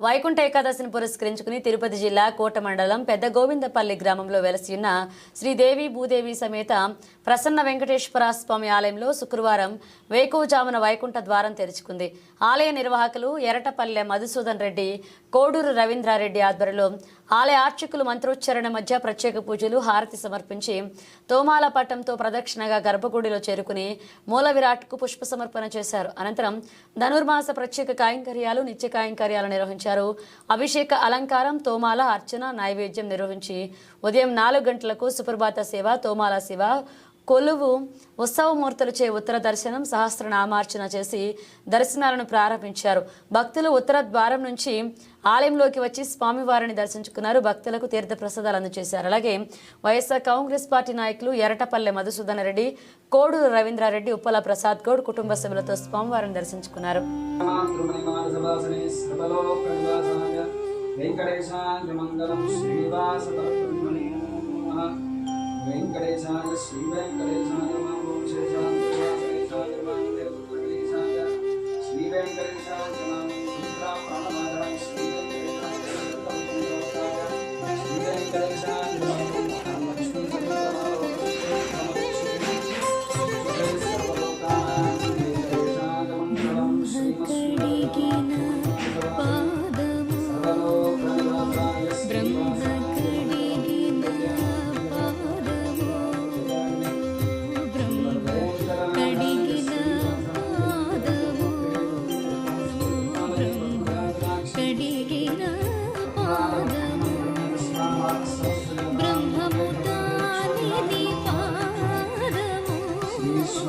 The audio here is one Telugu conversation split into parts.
వైకుంఠ ఏకాదశిని పురస్కరించుకుని తిరుపతి జిల్లా కోట మండలం పెద్ద గోవిందపల్లి గ్రామంలో వెలసి ఉన్న శ్రీదేవి భూదేవి సమేత ప్రసన్న వెంకటేశ్వర స్వామి ఆలయంలో శుక్రవారం వేకువజామున వైకుంఠ ద్వారం తెరుచుకుంది. ఆలయ నిర్వాహకులు ఎరటపల్లె మధుసూదన్ రెడ్డి కోడూరు రవీంద్రారెడ్డి ఆధ్వర్యంలో ఆలయ అర్చకులు మంత్రోచ్చారణ మధ్య ప్రత్యేక పూజలు హారతి సమర్పించి తోమాల పట్టంతో ప్రదక్షిణగా గర్భగుడిలో చేరుకుని మూల విరాట్కు పుష్ప సమర్పణ చేశారు. అనంతరం ధనుర్మాస ప్రత్యేక కాయంకర్యాలు నిత్య కాయంకర్యాలు నిర్వహించారు. అభిషేక అలంకారం తోమాల అర్చన నైవేద్యం నిర్వహించి ఉదయం నాలుగు గంటలకు సుప్రభాత సేవ తోమాల శివ కొలువు ఉత్సవమూర్తులచే ఉత్తర దర్శనం సహస్రనామార్చన చేసి దర్శనాలను ప్రారంభించారు. భక్తులు ఉత్తర ద్వారం నుంచి ఆలయంలోకి వచ్చి స్వామివారిని దర్శించుకున్నారు. భక్తులకు తీర్థ ప్రసాదాలు అందజేశారు. అలాగే వైఎస్ఆర్ కాంగ్రెస్ పార్టీ నాయకులు ఎరటపల్లె మధుసూదన్ రెడ్డి కోడూరు రవీంద్రారెడ్డి ఉప్పల ప్రసాద్ గౌడ్ కుటుంబ సభ్యులతో స్వామివారిని దర్శించుకున్నారు. తిరుమణిమానసవాసనే మంగళం वेंकटेशाय श्री वेंकटेशाय श्री वेंकटेशाय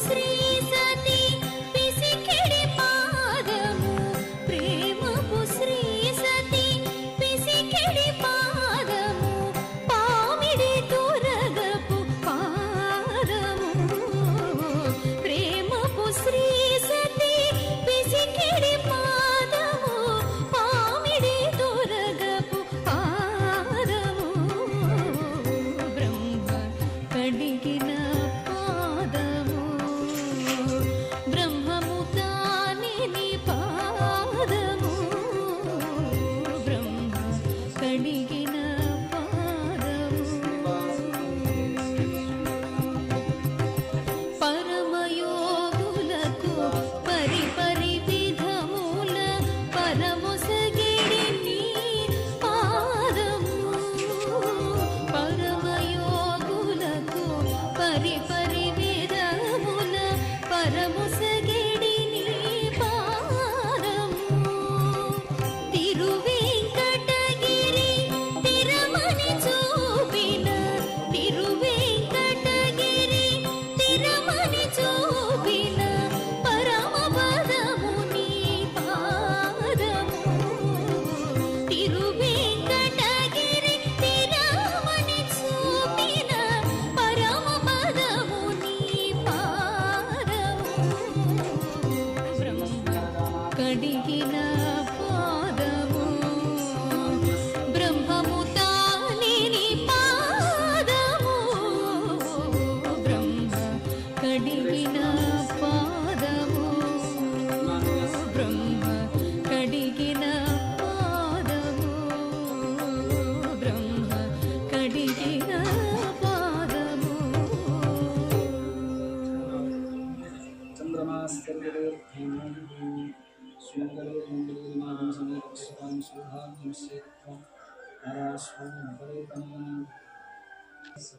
Sri नमस्ते